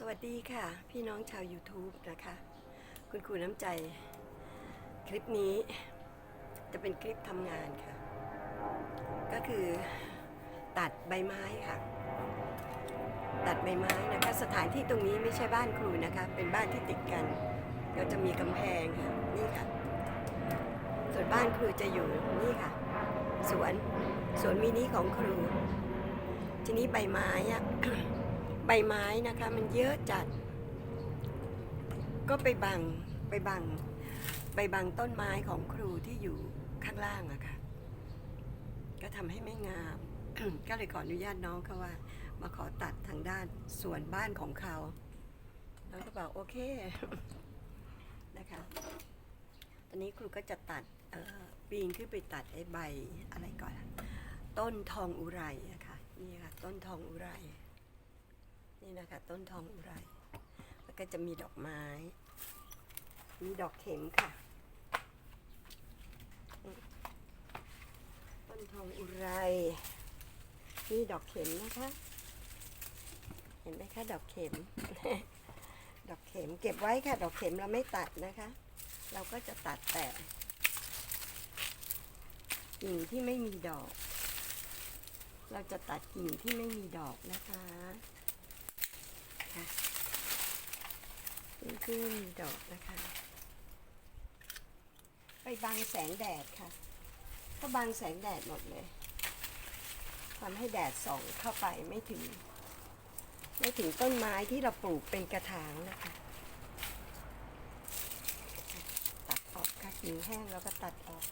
สวัสดีค่ะ พี่น้องชาว YouTube นะคะ คุณครูน้ำใจ คลิปนี้จะเป็นคลิปทำงานค่ะ ก็คือตัดใบไม้ค่ะ ตัดใบไม้นะคะ สถานที่ตรงนี้ไม่ใช่บ้านครูนะคะ เป็นบ้านที่ติดกัน ก็จะมีกำแพงค่ะ นี่ค่ะ ส่วนบ้านครูจะอยู่นี่ค่ะ สวนสวนมินิของครู ทีนี้ใบไม้อะ ใบไม้นะคะ มันเยอะจัด ก็ไปบังไปบังไปบังต้นไม้ของครูที่อยู่ข้างล่างอะค่ะ ก็ทำให้ไม่งาม ก็เลยขออนุญาตน้องเขาว่า มาขอตัดทางด้านส่วนบ้านของเขาน้องก็บอกโอเคนะคะ ตอนนี้ครูก็จะตัดปีนขึ้นไปตัดไอ้ใบอะไรก่อน ต้นทองอุไรอะค่ะนี่ค่ะ ต้นทองอุไร นี่นะคะ ต้นทองอุไร แล้วก็จะมีดอกไม้ มีดอกเข็มค่ะ ต้นทองอุไรนี่ดอกเข็มนะคะ เห็นไหมคะดอกเข็ม ดอกเข็มเก็บไว้ค่ะ ดอกเข็มเราไม่ตัดนะคะ เราก็จะตัดแต่กิ่งที่ไม่มีดอก เราจะตัดกิ่งที่ไม่มีดอกนะคะ ค่ะกิ่งที่ไม่มีดอกนะคะ ไปบังแสงแดดค่ะ ก็บังแสงแดดหมดเลยทำให้แดดส่องเข้าไปไม่ถึง ไม่ถึงต้นไม้ที่เราปลูกเป็นกระถางนะคะตัดออกค่ะกิ่งแห้งแล้วก็ตัดออก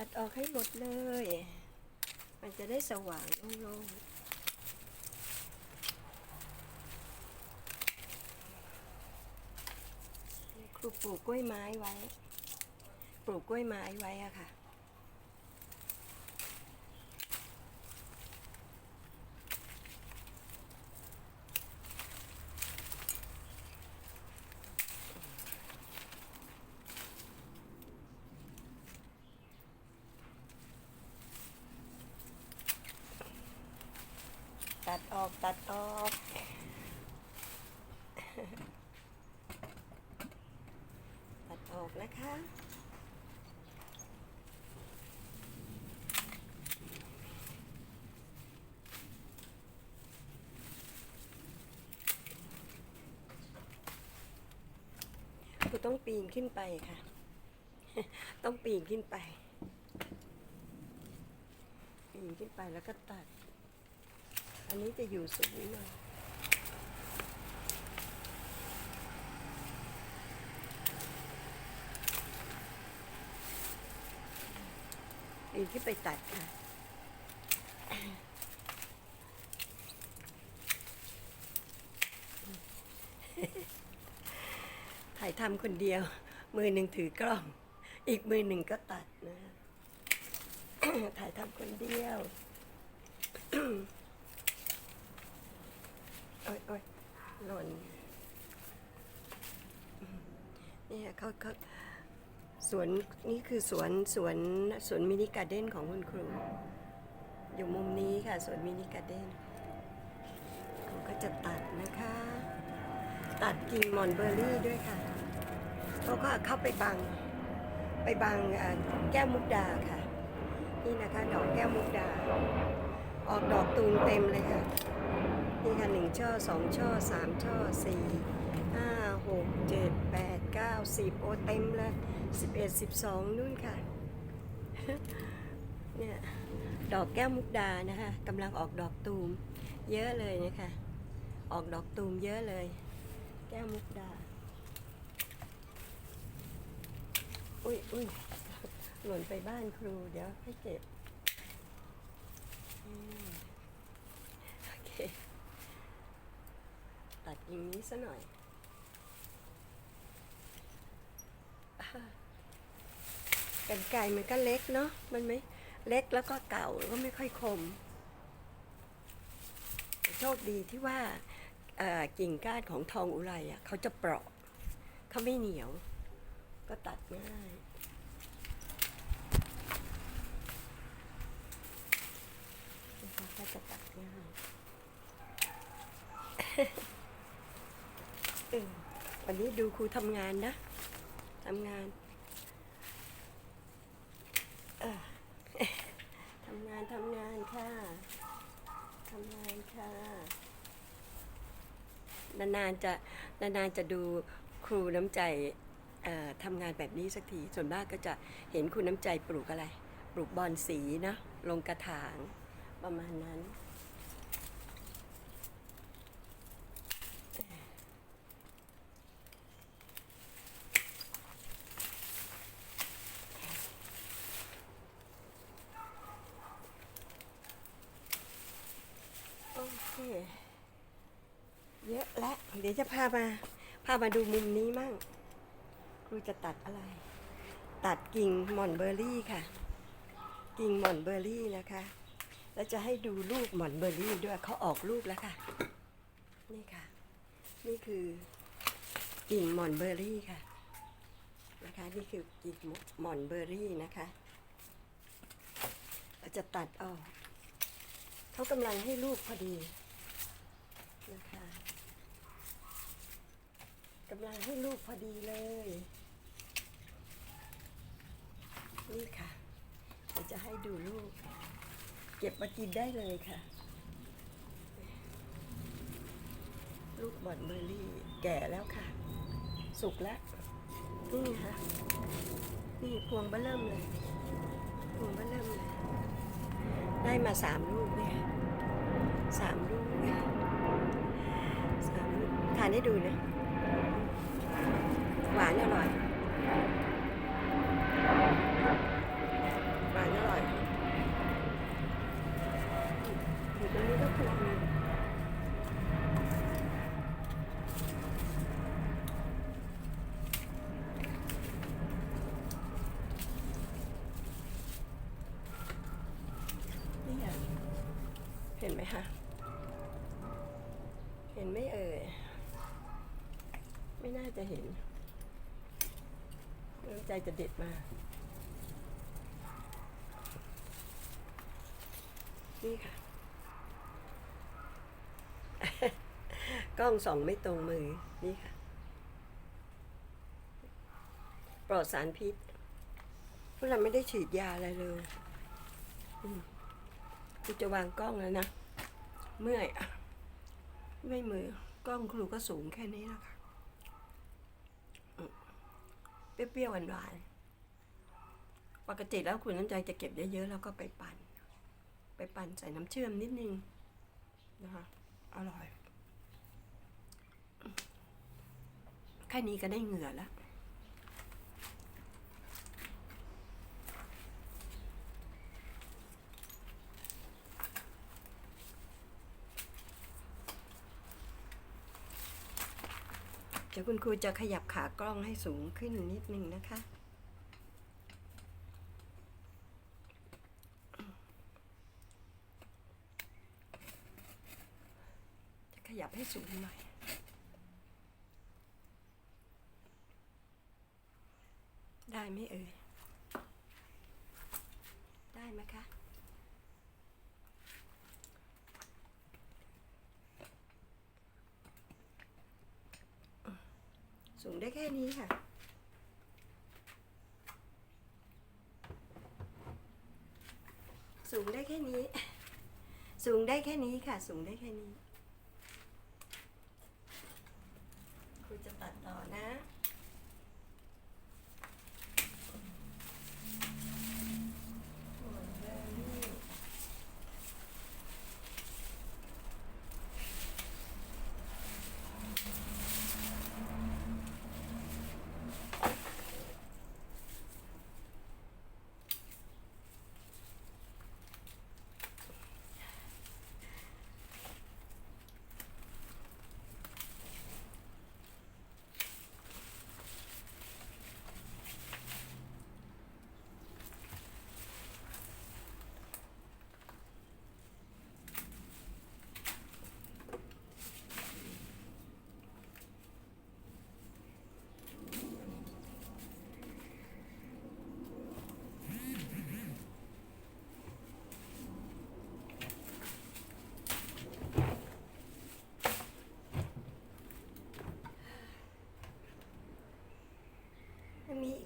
ตัดออกให้หมดเลย มันจะได้สว่างโล่งๆครูปลูกกล้วยไม้ไว้ ปลูกกล้วยไม้ไว้อะค่ะ ตั ดออกตัดออก ตัดออกนะคะกูต้องปีนขึ้นไปค่ะ ต้องปีนขึ้นไป ปีนขึ้นไปแล้วก็ตัด อันนี้จะอยู่สูงหน่อยปีนขึ้นไปตัดค่ะถ่ายทำคนเดียว มือหนึ่งถือกล้อง อีกมือหนึ่งก็ตัดนะถ่ายทำคนเดียว โอ้ยโอ้ยหล่นเนี่ยเขาเขาสวนนี่คือสวนสวนสวนมินิการ์เด้นของคุณครู อยู่มุมนี้ค่ะสวนมินิการ์เด้นเขาก็จะตัดนะคะ ตัดกิ่งมอนเบอร์รี่ด้วยค่ะเขาก็เข้าไปบัง ไปบังแก้วมุกดาค่ะ นี่นะคะดอกแก้วมุกดา ออกดอกตูมเต็มเลยค่ะ นี่ค่ะหนึ่งช่อสองช่อสามช่อสี่ห้าหกเจ็ดแปดเก้าสิบโอเต็มเลยสิบเอ็ดสิบสองนู่นค่ะ เนี่ยดอกแก้วมุกดานะคะกำลังออกดอกตูมเยอะเลยนะคะ ออกดอกตูมเยอะเลย แก้วมุกดา อุ้ยอุ้ยหล่นไปบ้านครูเดี๋ยวให้เก็บ ตัดอย่างนี้ซะหน่อย กันไก่มันก็เล็กเนาะ มันไม่เล็กแล้วก็เก่าก็ไม่ค่อยคม โชคดีที่ว่ากิ่งก้านของทองอุไรอะเขาจะเปราะ เขาไม่เหนียว ก็ตัดง่ายก็จะตัดง่าย วันนี้ดูครูทำงานนะทำงานเออทำงานทำงานค่ะทำงานค่ะ นานๆจะนานๆจะดูครูน้ำใจทำงานแบบนี้สักที ส่วนมากก็จะเห็นครูน้ำใจปลูกอะไร ปลูกบอนสีนะ ลงกระถางประมาณนั้น โอเค เยอะและเดี๋ยวจะพามา พามาดูมุมนี้มั่งครูจะตัดอะไร ตัดกิ่งหม่อนเบอร์รี่ค่ะ กิ่งหม่อนเบอร์รี่นะคะ แล้วจะให้ดูลูกหม่อนเบอร์รี่ด้วยเขาออกลูกแล้วค่ะ นี่ค่ะ นี่คือกิ่งหม่อนเบอร์รี่ค่ะ นะคะ นี่คือกิ่งหม่อนเบอร์รี่นะคะ เราจะตัดออกเขากำลังให้ลูกพอดีนะคะ กำลังให้ลูกพอดีเลย นี่ค่ะเดี๋ยวจะให้ดูลูก เก็บมากินได้เลยค่ะ ลูกบอนเบอร์รี่แก่แล้วค่ะ สุกแล้วนี่ค่ะ นี่พวงเบะเริ่มเลยพวงเบะเริ่มเลย ได้มาสามลูกเนี่ยสามลูกเนี่ยสามลูกทานให้ดูนะ หวานอร่อย หวานอร่อยอยู่ตรงนี้ก็คือเนี่ยเห็นไหมคะเห็นไม่เอ่ย ไม่น่าจะเห็นน้ำใจจะเด็ดมาก นี่ค่ะ กล้องส่องไม่ตรงมือ นี่ค่ะ ปลอดสารพิษพวกเราไม่ได้ฉีดยาอะไรเลยอืม กูจะวางกล้องแล้วนะ เมื่อยอะเมื่อยมือกล้องครูก็สูงแค่นี้นะคะเปรี้ยวๆหวานๆปกติแล้วคุณน้ำใจจะเก็บเยอะๆแล้วก็ไปปั่น ไปปั่นใส่น้ำเชื่อมนิดนึงนะคะอร่อย แค่นี้ก็ได้เหงื่อแล้ว ดี๋ยวคุณครูจะขยับขากล้องให้สูงขึ้นนิดนึงนะคะ จะขยับให้สูงหน่อยได้ไหมเอ่ย ได้ไหมคะ ได้แค่นี้ค่ะ สูงได้แค่นี้ สูงได้แค่นี้ค่ะ สูงได้แค่นี้ครูจะตัดต่อนะ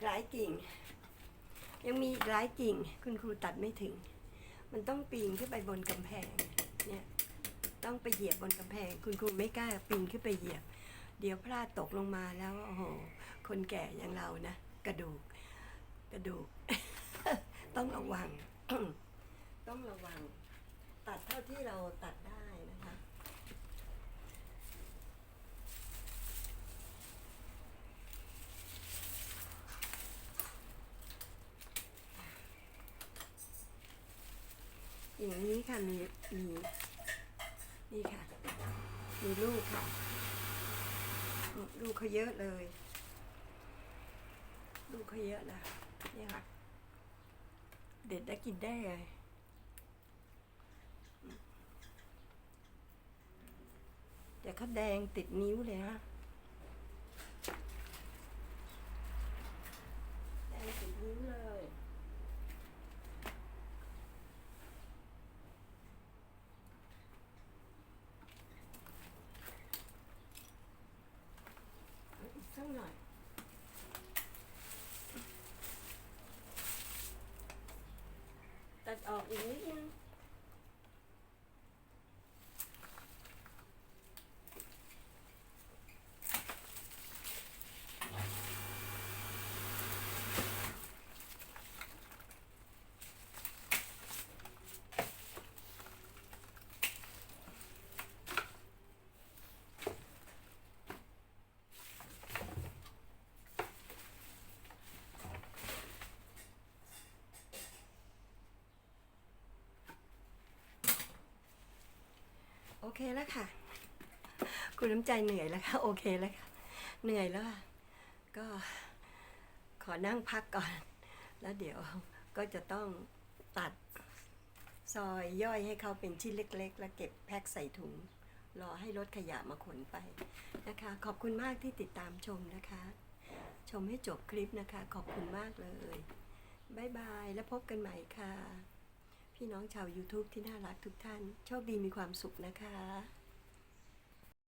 กหลายกิ่ง ยังมีอีกหลายกิ่ง คุณครูตัดไม่ถึง มันต้องปีนขึ้นไปบนกำแพง เนี่ย ต้องไปเหยียบบนกำแพง คุณครูไม่กล้าปีนขึ้นไปเหยียบ เดี๋ยวพลาดตกลงมาแล้วโอ้โห คนแก่อย่างเรานะ กระดูก กระดูก ต้องระวัง ต้องระวัง ตัดเท่าที่เราตัดได้นะคะ อย่างนี้ค่ะมีมีนี่ค่ะ มีลูกค่ะ ลูกเขาเยอะเลย ลูกเขาเยอะนะนี่ค่ะ เด็ดได้กินได้เลยแต่เขาแดงติดนิ้วเลยฮะแดงติดนิ้วเลย อีกสักหน่อย ตัด ออกอีกนิด เคแล้วค่ะ คุณน้ำใจเหนื่อยแล้วค่ะ โอเคแล้วค่ะ เหนื่อยแล้วก็ขอนั่งพักก่อน แล้วเดี๋ยวก็จะต้องตัดซอยย่อยให้เขาเป็นชิ้นเล็ก ๆ แล้วเก็บแพ็คใส่ถุง รอให้รถขยะมาขนไปนะคะ ขอบคุณมากที่ติดตามชมนะคะ ชมให้จบคลิปนะคะ ขอบคุณมากเลยบายบาย แล้วพบกันใหม่ค่ะ พี่น้องชาว YouTube ที่น่ารักทุกท่าน โชคดีมีความสุขนะคะ